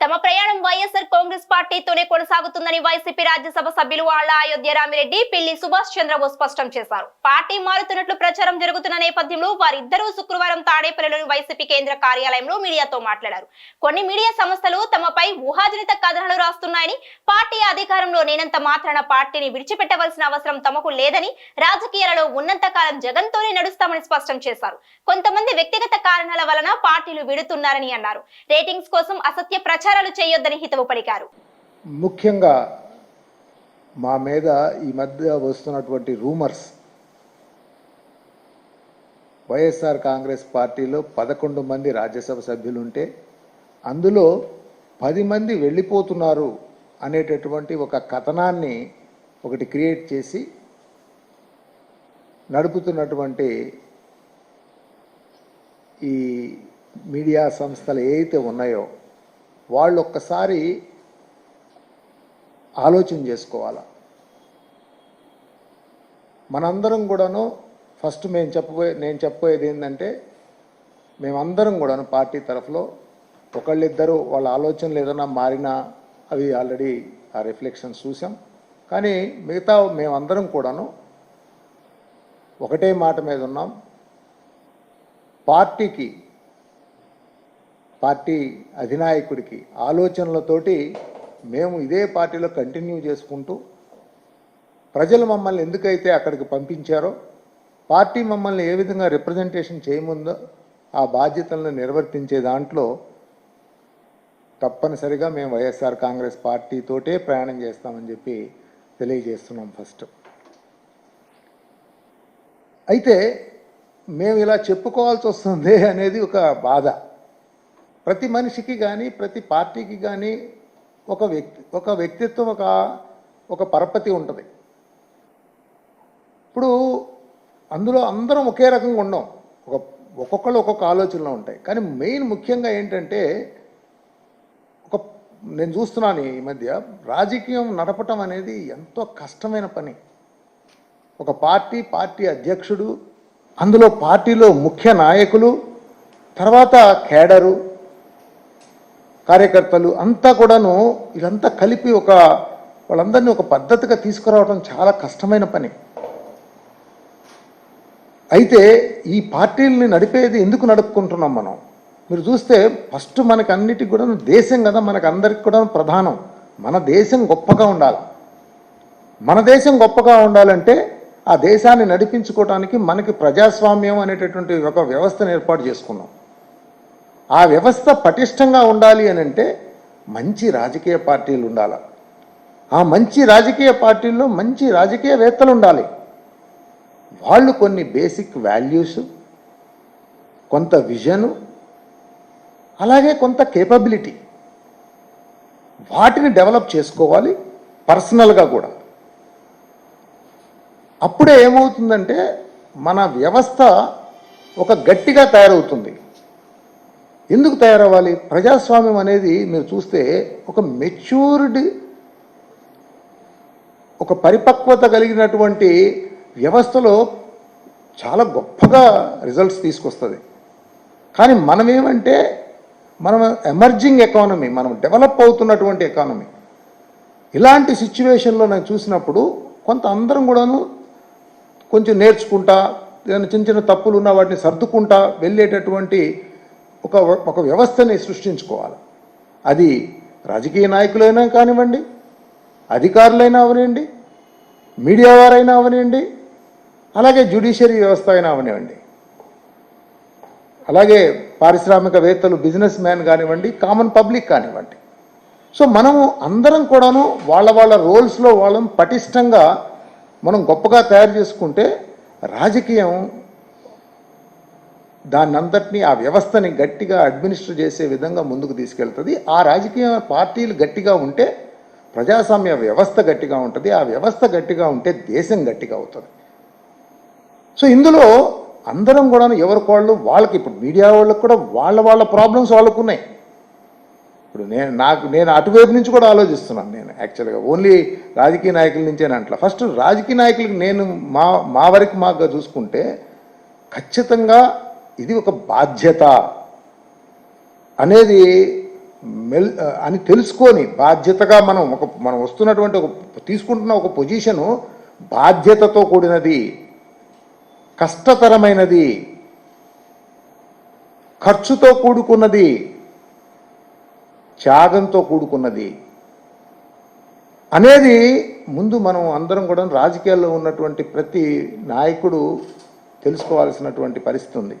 తమ ప్రయాణం వైఎస్ఆర్ కాంగ్రెస్ పార్టీతోనే కొనసాగుతుందని వైసీపీ రాజ్యసభ సభ్యులు ఆళ్ళ అయోధ్య రామిరెడ్డి పిల్లి సుభాష్ చంద్రబోస్ స్పష్టం చేశారు. పార్టీ మారుతున్నట్లు ప్రచారం జరుగుతున్న నేపథ్యంలో వారిద్దరూ శుక్రవారం తాడేపల్లిలోని వైసీపీ కేంద్ర కార్యాలయంలో మీడియాతో మాట్లాడారు. కొన్ని మీడియా సంస్థలు తమపై ఊహాజనిత కథనాలు రాస్తున్నాయని పార్టీ అధికారంలో నేనంత మాత్రాన పార్టీని విడిచిపెట్టవలసిన అవసరం తమకు లేదని రాజకీయాలలో ఉన్నంత కాలం జగన్ తోనే నడుస్తామని స్పష్టం చేశారు. కొంతమంది వ్యక్తిగత కారణాల వలన పార్టీలు విడుతున్నారని అన్నారు. రేటింగ్స్ కోసం అసత్య ప్రచారాలు చేయొద్దని హితవు పలికారు. ముఖ్యంగా మా మీద ఈ మధ్య వస్తున్నటువంటి రూమర్స్ వైఎస్ఆర్ కాంగ్రెస్ పార్టీలో పదకొండు మంది రాజ్యసభ సభ్యులుంటే అందులో పది మంది వెళ్ళిపోతున్నారు అనేటటువంటి ఒక కథనాన్ని ఒకటి క్రియేట్ చేసి నడుపుతున్నటువంటి ఈ మీడియా సంస్థలు ఏవైతే ఉన్నాయో వాళ్ళు ఒక్కసారి ఆలోచన చేసుకోవాలా? మనందరం కూడాను ఫస్ట్ మేము చెప్పబోయే నేను చెప్పబోయేది ఏంటంటే మేమందరం కూడాను పార్టీ తరఫులో ఒకళ్ళిద్దరూ వాళ్ళ ఆలోచనలు ఏదైనా మారినా అవి ఆల్రెడీ ఆ రిఫ్లెక్షన్స్ చూసాం. కానీ మిగతా మేమందరం కూడాను ఒకటే మాట మీద ఉన్నాం. పార్టీకి పార్టీ అధినాయకుడికి ఆలోచనలతోటి మేము ఇదే పార్టీలో కంటిన్యూ చేసుకుంటూ ప్రజలు మమ్మల్ని ఎందుకైతే అక్కడికి పంపించారో పార్టీ మమ్మల్ని ఏ విధంగా రిప్రజెంటేషన్ చేయముందో ఆ బాధ్యతలను నిర్వర్తించే దాంట్లో తప్పనిసరిగా మేము వైఎస్ఆర్ కాంగ్రెస్ పార్టీతోటే ప్రయాణం చేస్తామని చెప్పి తెలియజేస్తున్నాం ఫస్ట్. అయితే మేము ఇలా చెప్పుకోవాల్సి వస్తుంది అనేది ఒక బాధ. ప్రతి మనిషికి కానీ ప్రతి పార్టీకి కానీ ఒక వ్యక్తి ఒక వ్యక్తిత్వం ఒక ఒక పరపతి ఉంటుంది. ఇప్పుడు అందులో అందరం ఒకే రకంగా ఉండం ఒక ఒక్కొక్కళ్ళు ఒక్కొక్క ఆలోచనలు ఉంటాయి. కానీ మెయిన్ ముఖ్యంగా ఏంటంటే ఒక నేను చూస్తున్నాను ఈ మధ్య రాజకీయం నడపటం అనేది ఎంతో కష్టమైన పని. ఒక పార్టీ పార్టీ అధ్యక్షుడు అందులో పార్టీలో ముఖ్య నాయకులు తర్వాత కేడరు కార్యకర్తలు అంతా కూడాను ఇదంతా కలిపి ఒక వాళ్ళందరినీ ఒక పద్ధతిగా తీసుకురావడం చాలా కష్టమైన పని. అయితే ఈ పార్టీల్ని నడిపేది ఎందుకు నడుపుకుంటున్నాం మనం? మీరు చూస్తే ఫస్ట్ మనకి అన్నిటికి కూడా దేశం కదా మనకు అందరికి కూడా ప్రధానం. మన దేశం గొప్పగా ఉండాలి. మన దేశం గొప్పగా ఉండాలంటే ఆ దేశాన్ని నడిపించుకోవడానికి మనకి ప్రజాస్వామ్యం అనేటటువంటి ఒక వ్యవస్థను ఏర్పాటు చేసుకున్నాం. ఆ వ్యవస్థ పటిష్టంగా ఉండాలి అని అంటే మంచి రాజకీయ పార్టీలు ఉండాలి. ఆ మంచి రాజకీయ పార్టీల్లో మంచి రాజకీయవేత్తలు ఉండాలి. వాళ్ళు కొన్ని బేసిక్ వాల్యూస్ కొంత విజను అలాగే కొంత కేపబిలిటీ వాటిని డెవలప్ చేసుకోవాలి పర్సనల్గా కూడా. అప్పుడే ఏమవుతుందంటే మన వ్యవస్థ ఒక గట్టిగా తయారవుతుంది. ఎందుకు తయారవ్వాలి? ప్రజాస్వామ్యం అనేది మీరు చూస్తే ఒక మెచ్యూర్డ్ ఒక పరిపక్వత కలిగినటువంటి వ్యవస్థలో చాలా గొప్పగా రిజల్ట్స్ తీసుకొస్తుంది. కానీ మనం ఏమంటే మనం ఎమర్జింగ్ ఎకానమీ మనం డెవలప్ అవుతున్నటువంటి ఎకానమీ ఇలాంటి సిచ్యువేషన్లో నేను చూసినప్పుడు కొంత అందరం కూడాను కొంచెం నేర్చుకుంటా ఏదైనా చిన్న చిన్న తప్పులు ఉన్న వాటిని సర్దుకుంటా వెళ్ళేటటువంటి ఒక ఒక వ్యవస్థని సృష్టించుకోవాలి. అది రాజకీయ నాయకులైనా కానివ్వండి అధికారులైనా అవనివ్వండి మీడియా వారైనా అవనివ్వండి అలాగే జ్యుడిషియరీ వ్యవస్థ అయినా అవనివ్వండి. అలాగే పారిశ్రామికవేత్తలు బిజినెస్ మ్యాన్ కానివ్వండి కామన్ పబ్లిక్ కానివ్వండి. సో మనము అందరం కూడాను వాళ్ళ వాళ్ళ రోల్స్లో వాళ్ళని పటిష్టంగా మనం గొప్పగా తయారు చేసుకుంటే రాజకీయం దాన్నంతటినీ ఆ వ్యవస్థని గట్టిగా అడ్మినిస్టర్ చేసే విధంగా ముందుకు తీసుకెళ్తుంది. ఆ రాజకీయ పార్టీలు గట్టిగా ఉంటే ప్రజాస్వామ్య వ్యవస్థ గట్టిగా ఉంటుంది. ఆ వ్యవస్థ గట్టిగా ఉంటే దేశం గట్టిగా అవుతుంది. సో ఇందులో అందరం కూడా ఎవరికోళ్ళు వాళ్ళకి. ఇప్పుడు మీడియా వాళ్ళకి కూడా వాళ్ళ వాళ్ళ ప్రాబ్లమ్స్ వాళ్ళకు ఉన్నాయి ఇప్పుడు నేను నాకు నేను అటువైపు నుంచి కూడా ఆలోచిస్తున్నాను నేను యాక్చువల్గా ఓన్లీ రాజకీయ నాయకుల నుంచే అంటలా. ఫస్ట్ రాజకీయ నాయకులకు నేను మా మా వరకు మాకు చూసుకుంటే ఖచ్చితంగా ఇది ఒక బాధ్యత అనేది మెల్ అని తెలుసుకొని బాధ్యతగా మనం ఒక మనం వస్తున్నటువంటి ఒక తీసుకుంటున్న ఒక పొజిషను బాధ్యతతో కూడినది కష్టతరమైనది ఖర్చుతో కూడుకున్నది త్యాగంతో కూడుకున్నది అనేది ముందు మనం అందరం కూడా రాజకీయాల్లో ఉన్నటువంటి ప్రతి నాయకుడు తెలుసుకోవాల్సినటువంటి పరిస్థితి ఉంది.